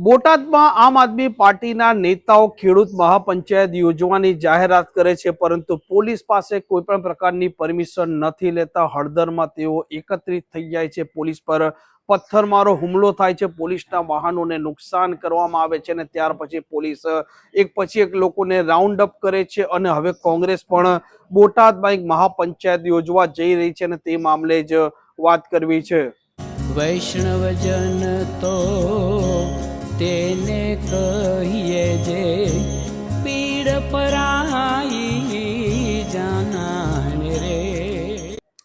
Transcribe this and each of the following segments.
બોટાદમાં આમ આદમી પાર્ટીના નેતાઓ ખેડૂત મહાપંચાયત યોજવાની જાહેરાત કરે છે, પરંતુ પોલીસ પાસે કોઈ પણ પ્રકારની પરમિશન નથી લેતા હળદરમાં તેઓ એકત્રિત થઈ જાય છે. પોલીસ પર પથ્થરમારો હુમલો થાય છે, પોલીસના વાહનોને નુકસાન કરવામાં આવે છે અને ત્યાર પછી પોલીસ એક પછી એક લોકોને રાઉન્ડ અપ કરે છે અને હવે કોંગ્રેસ પણ બોટાદમાં એક મહાપંચાયત યોજવા જઈ રહી છે અને તે મામલે જ વાત કરવી છે. વૈષ્ણવજન તો તેને કહીએ જે પીડ પરાઈ જાનાને રે.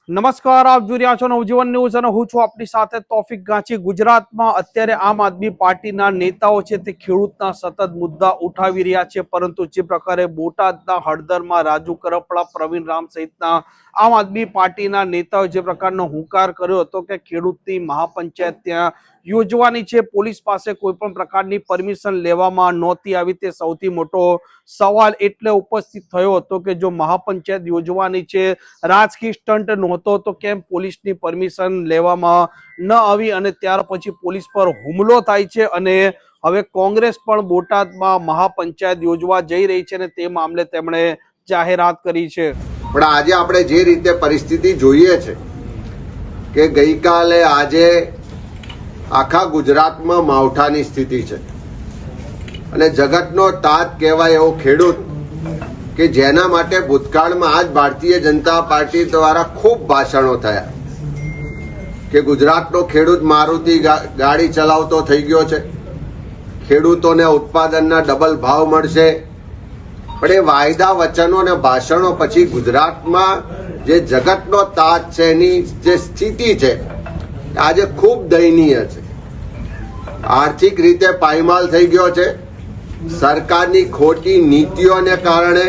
નમસ્કાર, આપ જોઈ રહ્યા છો નવજીવન ન્યૂઝ અને હું છું આપની સાથે તોફિક ગાંચી. ગુજરાતમાં અત્યારે આમ આદમી પાર્ટીના નેતાઓ છે તે ખેડૂતના સતત મુદ્દા ઉઠાવી રહ્યા છે, પરંતુ જે પ્રકારે બોટાદના હળદરમાં રાજુ કરપડા, પ્રવીણ રામ સહિતના આમ આદમી પાર્ટીના નેતાઓ જે પ્રકારનો હુંકાર કર્યો હતો કે ખેડૂતની મહાપંચાયત ત્યાં યોજવાની છે, પોલીસ પાસે કોઈ પણ પ્રકારની પરમિશન લેવામાં નહોતી આવી, તે સૌથી મોટો સવાલ એટલે ઉપસ્થિત થયો હતો કે જો મહાપંચાયત યોજવાની છે, રાજકીય સ્ટન્ટ નહોતો, તો કેમ પોલીસની પરમિશન લેવામાં ન આવી અને ત્યાર પછી પોલીસ પર હુમલો થાય છે અને હવે કોંગ્રેસ પણ બોટાદમાં મહાપંચાયત યોજવા જઈ રહી છે અને તે મામલે તેમણે જાહેરાત કરી છે. પણ આજે આપણે જે રીતે પરિસ્થિતિ જોઈએ છે કે ગઈકાલે આજે આખા ગુજરાતમાં માવઠાની સ્થિતિ છે. અને જગતનો તાત કહેવાય એવો ખેડૂત કે જેના માટે ભૂતકાળમાં આજ ભારતીય જનતા પાર્ટી દ્વારા ખૂબ ભાષણો થયા. કે ગુજરાતનો ખેડૂત મારુતિ ગાડી ચલાવતો થઈ ગયો છે. ખેડૂતોને ઉત્પાદનના ડબલ ભાવ મળશે. પણ એ વાયદા વચનો અને ભાષણો પછી ગુજરાતમાં જે જગતનો તાજ છે, એની જે સ્થિતિ છે, આજે ખૂબ દયનીય છે. આર્થિક રીતે પાયમાલ થઈ ગયો છે. સરકારની ખોટી નીતિઓને કારણે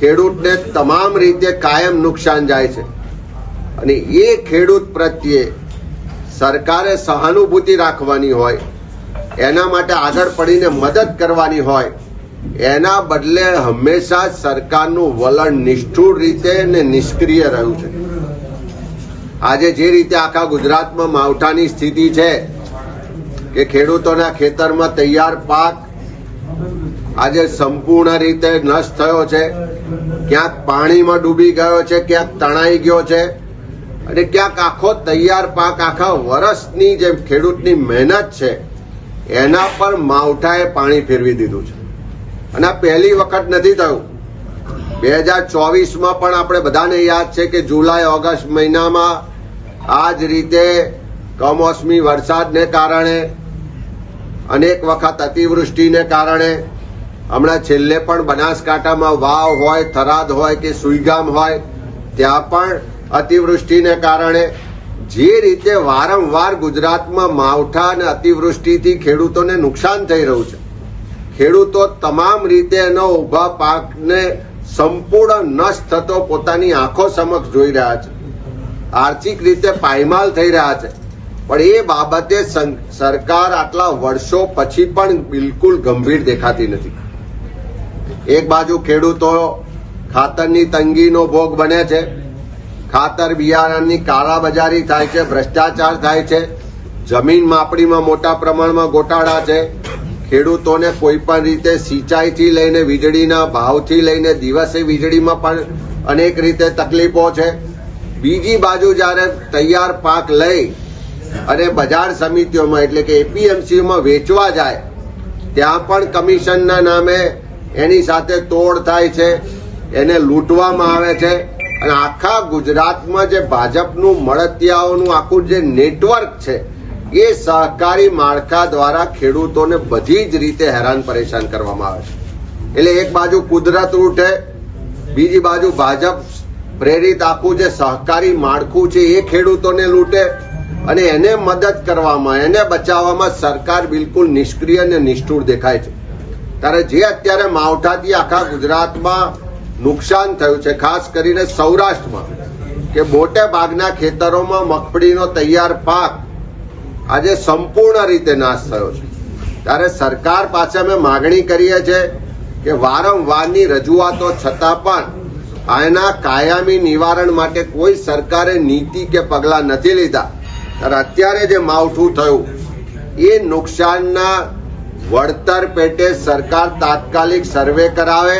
ખેડૂતને તમામ રીતે કાયમ નુકસાન જાય છે. અને એ ખેડૂત પ્રત્યે સરકારે સહાનુભૂતિ રાખવાની હોય, એના માટે આગળ પડીને મદદ કરવાની હોય એના બદલે હંમેશા સરકારનું વલણ નિષ્ઠુર રીતે ને નિષ્ક્રિય રહ્યું છે. આજે જે રીતે આખા ગુજરાતમાં માવઠાની સ્થિતિ છે કે ખેડૂતોના ખેતરમાં તૈયાર પાક આજે સંપૂર્ણ રીતે નષ્ટ થયો છે, ક્યાંક પાણીમાં ડૂબી ગયો છે, ક્યાંક તણાઈ ગયો છે અને ક્યાંક આખો તૈયાર પાક આખા વર્ષની જે ખેડૂતની મહેનત છે, એના પર માવઠાએ પાણી ફેરવી દીધું છે. અને આ પહેલી વખત નથી થયું. બે હજાર ચોવીસમાં પણ આપણે બધાને યાદ છે કે જુલાઈ, ઓગસ્ટ મહિનામાં આ જ રીતે કમોસમી વરસાદને કારણે, અનેક વખત અતિવૃષ્ટિને કારણે, હમણાં છેલ્લે પણ બનાસકાંઠામાં વાવ હોય, થરાદ હોય કે સુઈગામ હોય, ત્યાં પણ અતિવૃષ્ટિને કારણે જે રીતે વારંવાર ગુજરાતમાં માવઠા અને અતિવૃષ્ટિથી ખેડૂતોને નુકસાન થઈ રહ્યું છે ખેડૂતો તમામ રીતે એનો ઊભા પાકને સંપૂર્ણ નષ્ટ થતો પોતાની આંખો સમક્ષ જોઈ રહ્યા છે. આર્થિક રીતે પાયમાલ થઈ રહ્યા છે. પણ એ બાબતે સરકાર આટલા વર્ષો પછી પણ બિલકુલ ગંભીર દેખાતી નથી. એક બાજુ ખેડૂતો ખાતરની તંગીનો ભોગ બને છે. ખાતર બિયારણની કાળાબજારી થાય છે, ભ્રષ્ટાચાર થાય છે. જમીન માપણીમાં મોટા પ્રમાણમાં ગોટાળા છે. ખેડૂતોને કોઈ પણ રીતે સિંચાઈથી લઈને વીજળીના ભાવથી લઈને દિવસે વીજળીમાં પણ અનેક રીતે તકલીફો છે. બીજી બાજુ જ્યારે તૈયાર પાક લઈ અને બજાર સમિતિઓમાં એટલે કે એપીએમસીમાં વેચવા જાય, ત્યાં પણ કમિશનના નામે એની સાથે તોડ થાય છે, એને લૂંટવામાં આવે છે. અને આખા ગુજરાતમાં જે ભાજપનું મળતિયાઓનું આખું જે નેટવર્ક છે એ સહકારી માળખા દ્વારા ખેડૂતોને બધી જ રીતે હેરાન પરેશાન કરવામાં આવે છે. એટલે એક બાજુ કુદરત ઉઠે બીજી બાજુ ભાજપ પ્રેરિત આખું જે સહકારી માળખું છે એ ખેડૂતોને લૂંટે અને એને મદદ કરવામાં, એને બચાવવામાં સરકાર બિલકુલ નિષ્ક્રિય અને નિષ્ઠુર દેખાય છે. ત્યારે જે અત્યારે માવઠાથી આખા ગુજરાતમાં નુકસાન થયું છે, ખાસ કરીને સૌરાષ્ટ્રમાં, કે મોટે ભાગના ખેતરોમાં મગફળીનો તૈયાર પાક આજે સંપૂર્ણ રીતે નાશ થયો છે. ત્યારે સરકાર પાસે અમે માગણી કરીએ છીએ કે વારંવારની રજૂઆતો છતાં પણ આના કાયમી નિવારણ માટે કોઈ સરકારે નીતિ કે પગલાં નથી લીધા. ત્યારે અત્યારે જે માવઠું થયું, એ નુકસાનના વળતર પેટે સરકાર તાત્કાલિક સર્વે કરાવે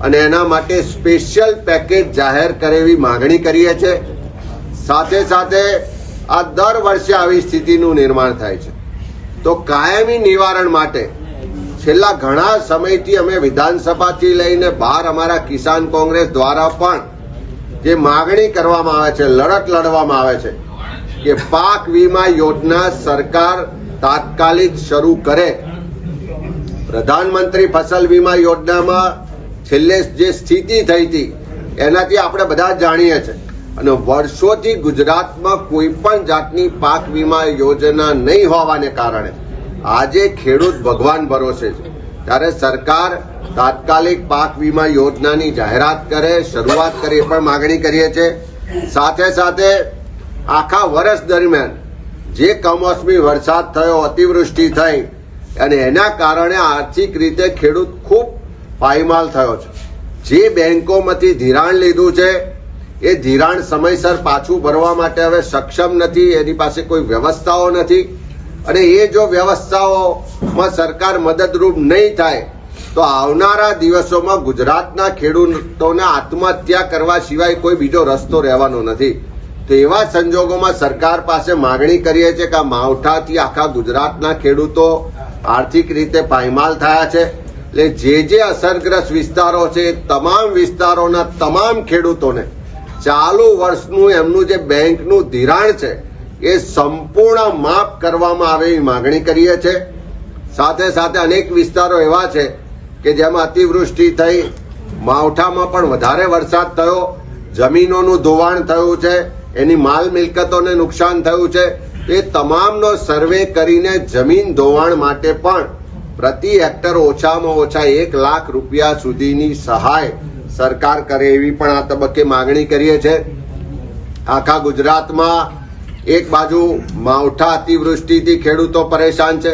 અને એના માટે સ્પેશિયલ પેકેજ જાહેર કરે એવી માગણી કરીએ છીએ. સાથે સાથે આ દર વર્ષે આવી સ્થિતિનું નિર્માણ થાય છે. તો કાયમી નિવારણ માટે છેલ્લા ઘણા સમયથી અમે વિધાનસભાથી લઈને બહાર અમારા કિસાન કોંગ્રેસ દ્વારા પણ જે માગણી કરવામાં આવે છે, લડત લડવામાં આવે છે, કે પાક વીમા યોજના સરકાર તાત્કાલિક શરૂ કરે. પ્રધાનમંત્રી ફસલ વીમા યોજનામાં છેલ્લે જે સ્થિતિ થઈ હતી, એનાથી આપણે બધા જાણીએ છીએ. અને વર્ષોથી ગુજરાતમાં કોઈ પણ જાતની પાક વીમા યોજના નહીં હોવાને કારણે આજે ખેડૂત ભગવાન ભરોસે છે. ત્યારે સરકાર તાત્કાલિક પાક વીમા યોજનાની જાહેરાત કરે, શરૂઆત કરે પણ માગણી કરીએ છીએ. સાથે સાથે આખા વર્ષ દરમિયાન જે કમોસમી વરસાદ થયો, અતિવૃષ્ટિ થઈ અને એના કારણે આર્થિક રીતે ખેડૂત ખૂબ પાયમાલ થયો છે. જે બેંકોમાંથી ધિરાણ લીધું છે એ ધિરાણ સમયસર પાછું ભરવા માટે હવે સક્ષમ નથી, એની પાસે કોઈ વ્યવસ્થાઓ નથી. અને એ જો વ્યવસ્થાઓમાં સરકાર મદદરૂપ નહીં થાય, તો આવનારા દિવસોમાં ગુજરાતના ખેડૂતોને આત્મહત્યા કરવા સિવાય કોઈ બીજો રસ્તો રહેવાનો નથી. તો એવા સંજોગોમાં સરકાર પાસે માગણી કરીએ છીએ કે આ માવઠાથી આખા ગુજરાતના ખેડૂતો આર્થિક રીતે પાયમાલ થયા છે. એટલે જે જે અસરગ્રસ્ત વિસ્તારો છે તમામ વિસ્તારોના તમામ ખેડૂતોને ચાલુ વર્ષનું એમનું જે બેંકનું ધિરાણ છે, એ સંપૂર્ણ માફ કરવામાં આવે એવી માગણી કરીએ છીએ. સાથે સાથે અનેક વિસ્તારો એવા છે કે જેમાં અતિવૃષ્ટિ થઈ, માવઠામાં પણ વધારે વરસાદ થયો, જમીનોનું ધોવાણ થયું છે, એની માલ મિલકતોને નુકસાન થયું છે. એ તમામનો સર્વે કરીને જમીન ધોવાણ માટે પણ પ્રતિ હેક્ટર ઓછામાં ઓછા એક લાખ રૂપિયા સુધીની સહાય સરકાર કરે એવી પણ આ તબક્કે માગણી કરીએ છીએ આખા ગુજરાતમાં એક બાજુ માવઠા અતિવૃષ્ટિથી ખેડૂતો પરેશાન છે,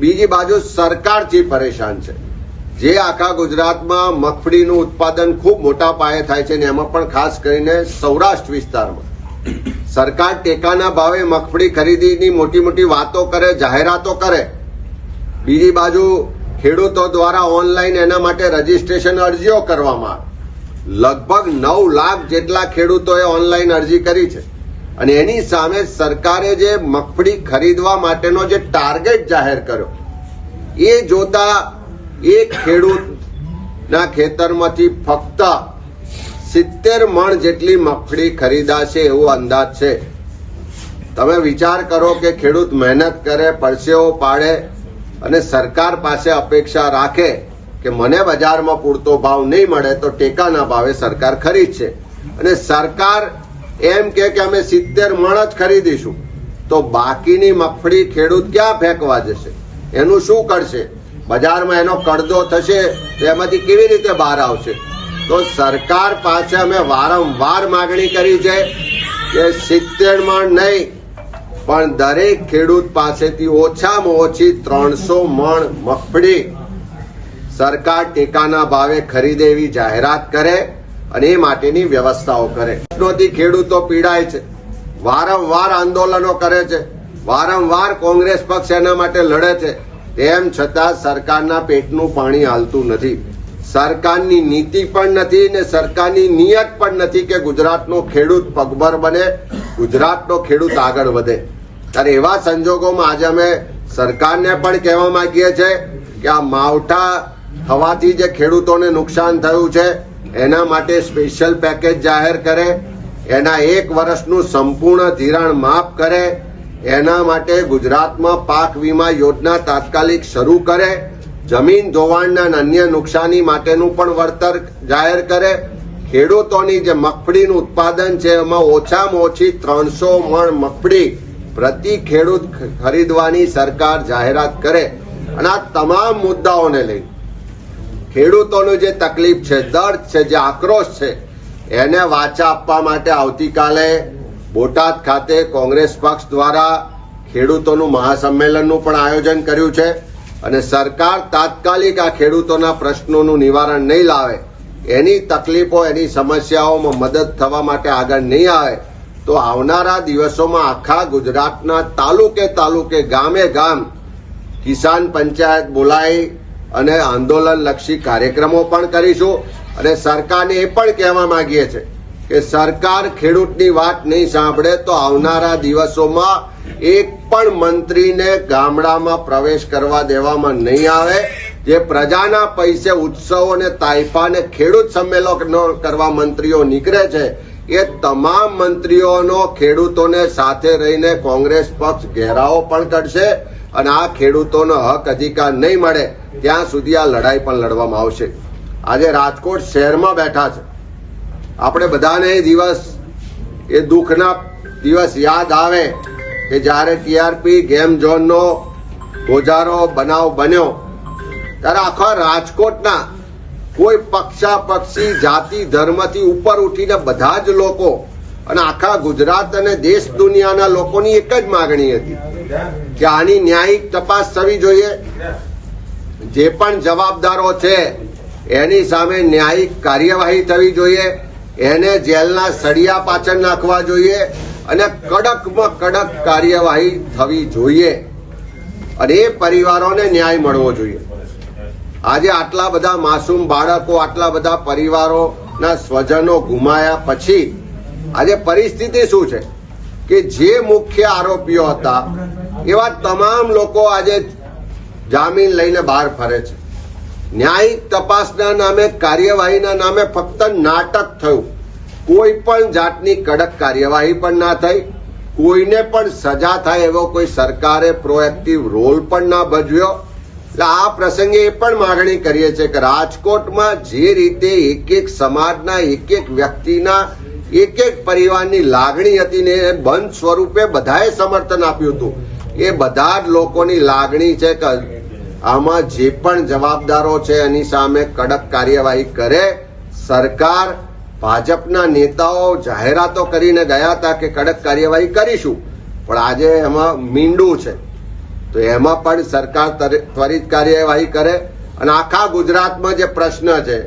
બીજી બાજુ સરકારથી પરેશાન છે. જે આખા ગુજરાતમાં મગફળીનું ઉત્પાદન ખૂબ મોટા પાયે થાય છે ને એમાં પણ ખાસ કરીને સૌરાષ્ટ્ર વિસ્તારમાં. સરકાર ટેકાના ભાવે મગફળી ખરીદીની મોટી મોટી વાતો કરે, જાહેરાતો કરે. બીજી બાજુ ખેડૂતો દ્વારા ઓનલાઈન એના માટે રજીસ્ટ્રેશન અરજીઓ કરવામાં આવે. લગભગ નવ લાખ જેટલા ખેડૂતોએ ઓનલાઈન અરજી કરી છે. અને એની સામે સરકારે જે મગફળી ખરીદવા માટેનો જે ટાર્ગેટ જાહેર કર્યો, એ જોતા એક ખેડૂતના ખેતરમાંથી ફક્ત સિત્તેર મણ જેટલી મગફળી ખરીદાશે એવો અંદાજ છે. તમે વિચાર કરો કે ખેડૂત મહેનત કરે, પરસેવો પાડે અને સરકાર પાસે અપેક્ષા રાખે કે મને બજારમાં પૂરતો ભાવ નહીં મળે તો ટેકાના ભાવે સરકાર ખરીદશે અને સરકાર એમ કે અમે સિત્તેર મણ જ ખરીદીશું. તો બાકીની મગફળી ખેડૂત ક્યાં ફેંકવા જશે? એનું શું કરશે? બજારમાં એનો કડદો થશે તો એમાંથી કેવી રીતે બહાર આવશે? તો સરકાર પાસે અમે વારંવાર માગણી કરી છે કે સિત્તેર મણ નહીં, પણ દરેક ખેડૂત પાસેથી ઓછામાં ઓછી ત્રણસો મણ મગફળી સરકાર ટેકાના ભાવે ખરીદે એવી જાહેરાત કરે અને એ માટેની વ્યવસ્થાઓ કરે. પ્રશ્નોથી ખેડૂતો પીડાય છે. વારંવાર આંદોલનો કરે છે. વારંવાર કોંગ્રેસ પક્ષ એના માટે લડે છે. તેમ છતાં સરકારના પેટનું પાણી હાલતું નથી. સરકારની નીતિ પણ નથી ને સરકારની નિયત પણ નથી કે ગુજરાતનો ખેડૂત પગભર બને, ગુજરાતનો ખેડૂત આગળ વધે. ત્યારે એવા સંજોગોમાં આજે અમે સરકારને પણ કહેવા માંગીએ છીએ કે આ માવઠા થવાથી જે ખેડૂતોને નુકસાન થયું છે, એના માટે સ્પેશિયલ પેકેજ જાહેર કરે, એના એક વર્ષનું સંપૂર્ણ ધિરાણ માફ કરે, એના માટે ગુજરાતમાં પાક વીમા યોજના તાત્કાલિક શરૂ કરે, જમીન ધોવાણના અને અન્ય નુકસાની માટેનું પણ વળતર જાહેર કરે, ખેડૂતોની જે મગફળીનું ઉત્પાદન છે, એમાં ઓછામાં ઓછી ત્રણસો મણ મગફળી પ્રતિ ખેડૂત ખરીદવાની સરકાર જાહેરાત કરે. અને આ તમામ મુદ્દાઓને લઈ ખેડૂતોનું જે તકલીફ છે, દર્દ છે, જે આક્રોશ છે, એને વાચા આપવા માટે આવતીકાલે બોટાદ ખાતે કોંગ્રેસ પક્ષ દ્વારા ખેડૂતોનું મહાસંમેલનનું પણ આયોજન કર્યું છે અને સરકાર તાત્કાલિક આ ખેડૂતોના પ્રશ્નોનું નિવારણ નહીં લાવે, એની તકલીફો, એની સમસ્યાઓમાં મદદ થવા માટે આગળ નહીં આવે, તો આવનારા દિવસોમાં આખા ગુજરાતના તાલુકે તાલુકે, ગામે ગામ કિસાન પંચાયત બોલાવી અને આંદોલન લક્ષી કાર્યક્રમો પણ કરીશું અને સરકારને એ પણ કહેવા માંગીએ છીએ કે સરકાર ખેડૂતની વાત નહીં સાંભળે તો આવનારા દિવસોમાં એક પણ મંત્રીને ગામડામાં પ્રવેશ કરવા દેવામાં નહીં આવે. જે પ્રજાના પૈસે ઉત્સવો અને તાઇફાને ખેડૂત સંમેલનો કરવા મંત્રીઓ નીકળે છે, એ તમામ મંત્રીઓનો ખેડૂતોને સાથે રહીને કોંગ્રેસ પક્ષ ઘેરાવો પણ કરશે અને આ ખેડૂતોનો હક અધિકાર નહીં મળે. ત્યાં સુધી આ લડાઈ પણ લડવામાં આવશે. આજે રાજકોટ શહેરમાં બેઠા છે. આપણે બધાને એ દિવસ, એ દુઃખના દિવસ યાદ આવે કે જ્યારે ટીઆરપી ગેમ ઝોનનો ગોજારો બનાવ બન્યો, ત્યારે આખા રાજકોટના કોઈ પક્ષા પક્ષી જાતિ, ધર્મથી ઉપર ઉઠીને બધા જ લોકો અને આખા ગુજરાત અને દેશ દુનિયાના લોકોની એક જ માગણી હતી કે આની ન્યાયિક તપાસ થવી જોઈએ. જે પણ જવાબદારો છે, એની સામે ન્યાયિક કાર્યવાહી થવી જોઈએ, એને જેલના સળિયા પાછળ નાખવા જોઈએ અને કડકમાં કડક કાર્યવાહી થવી જોઈએ. અને એ પરિવારોને ન્યાય મળવો જોઈએ. આજે આટલા બધા માસૂમ બાળકો, આટલા બધા પરિવારોના સ્વજનો ગુમાયા પછી આજે પરિસ્થિતિ શું છે? કે જે મુખ્ય આરોપીઓ હતા, એવા તમામ લોકો આજે જામીન લઈને બહાર ફરે છે. ન્યાયિક તપાસના નામે કાર્યવાહીના નામે ફક્ત નાટક થયું. કોઈ પણ જાતની કડક કાર્યવાહી પણ ના થઈ. કોઈને પણ સજા થાય એવો કોઈ સરકારે પ્રોએક્ટિવ રોલ પણ ના ભજવ્યો. એટલે આ પ્રસંગે એ પણ માગણી કરીએ છીએ કે રાજકોટમાં જે રીતે એક એક સમાજના એક એક વ્યક્તિના એક એક પરિવારની લાગણી હતી ને એ બંધ સ્વરૂપે બધાએ સમર્થન આપ્યું હતું. એ બધા જ લોકોની લાગણી છે કે આમાં જે પણ જવાબદારો છે એની સામે કડક કાર્યવાહી કરે. સરકાર, ભાજપના નેતાઓ જાહેરાતો કરીને ગયા હતા કે કડક કાર્યવાહી કરીશું. પણ આજે એમાં મીંડું છે. તો એમાં પણ સરકાર ત્વરિત કાર્યવાહી કરે. અને આખા ગુજરાતમાં જે પ્રશ્ન છે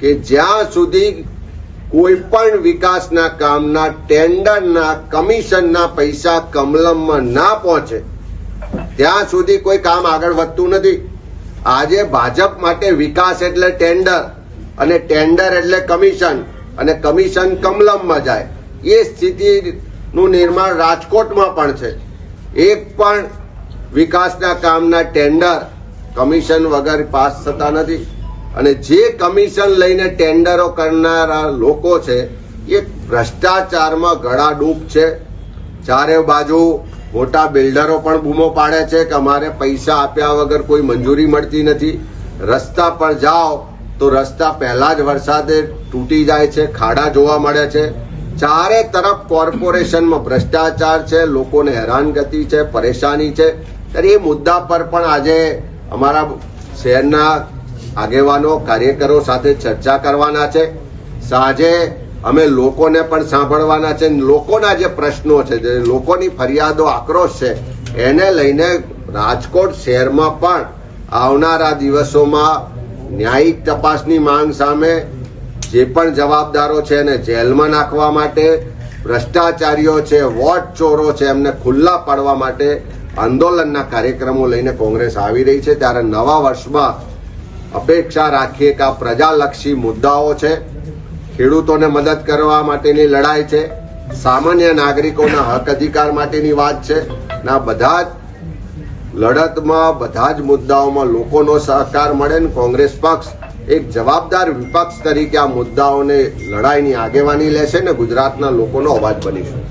કે જ્યાં સુધી કોઈ પણ વિકાસના કામના, ટેન્ડરના, કમિશનના પૈસા કમલમમાં ના પહોંચે ત્યાં સુધી કોઈ કામ આગળ વધતું નથી. આજે ભાજપ માટે વિકાસ એટલે ટેન્ડર અને ટેન્ડર એટલે કમિશન અને કમિશન કમલમમાં જાય. એ સ્થિતિનું નિર્માણ રાજકોટમાં પણ છે. એક પણ વિકાસના કામના ટેન્ડર કમિશન વગર પાસ થતા નથી. અને જે કમિશન લઈને ટેન્ડરો કરનારા લોકો છે, એ ભ્રષ્ટાચારમાં ગળાડૂબ છે. ચારે બાજુ મોટા બિલ્ડરો પણ બૂમો પાડે છે કે અમારે પૈસા આપ્યા વગર કોઈ મંજૂરી મળતી નથી. રસ્તા પર જાઓ તો રસ્તા પહેલા જ વરસાદે તૂટી જાય છે, ખાડા જોવા મળે છે. ચારે તરફ કોર્પોરેશનમાં ભ્રષ્ટાચાર છે, લોકોને હેરાનગતિ છે, પરેશાની છે. ત્યારે એ મુદ્દા પર પણ આજે અમારા શહેરના આગેવાનો, કાર્યકરો સાથે ચર્ચા કરવાના છે. સાંજે અમે લોકોને પણ સાંભળવાના છે લોકોના જે પ્રશ્નો છે, જે લોકોની ફરિયાદો આક્રોશ છે, એને લઈને રાજકોટ શહેરમાં પણ આવનારા દિવસોમાં ન્યાયિક તપાસની માંગ સામે જે પણ જવાબદારો છે એને જેલમાં નાખવા માટે, ભ્રષ્ટાચારીઓ છે, વોટ ચોરો છે, એમને ખુલ્લા પાડવા માટે આંદોલનના કાર્યક્રમો લઈને કોંગ્રેસ આવી રહી છે. ત્યારે નવા વર્ષમાં અપેક્ષા રાખીએ કે આ પ્રજાલક્ષી મુદ્દાઓ છે ખેડૂતોને મદદ કરવા માટેની લડાઈ છે. સામાન્ય નાગરિકોના હક અધિકાર માટેની વાત છે. ના, બધા જ લડતમાં, બધા જ મુદ્દાઓમાં લોકોનો સહકાર મળે ને કોંગ્રેસ પક્ષ એક જવાબદાર વિપક્ષ તરીકે આ મુદ્દાઓને લડાઈની આગેવાની લેશે ને ગુજરાતના લોકોનો અવાજ બનીશું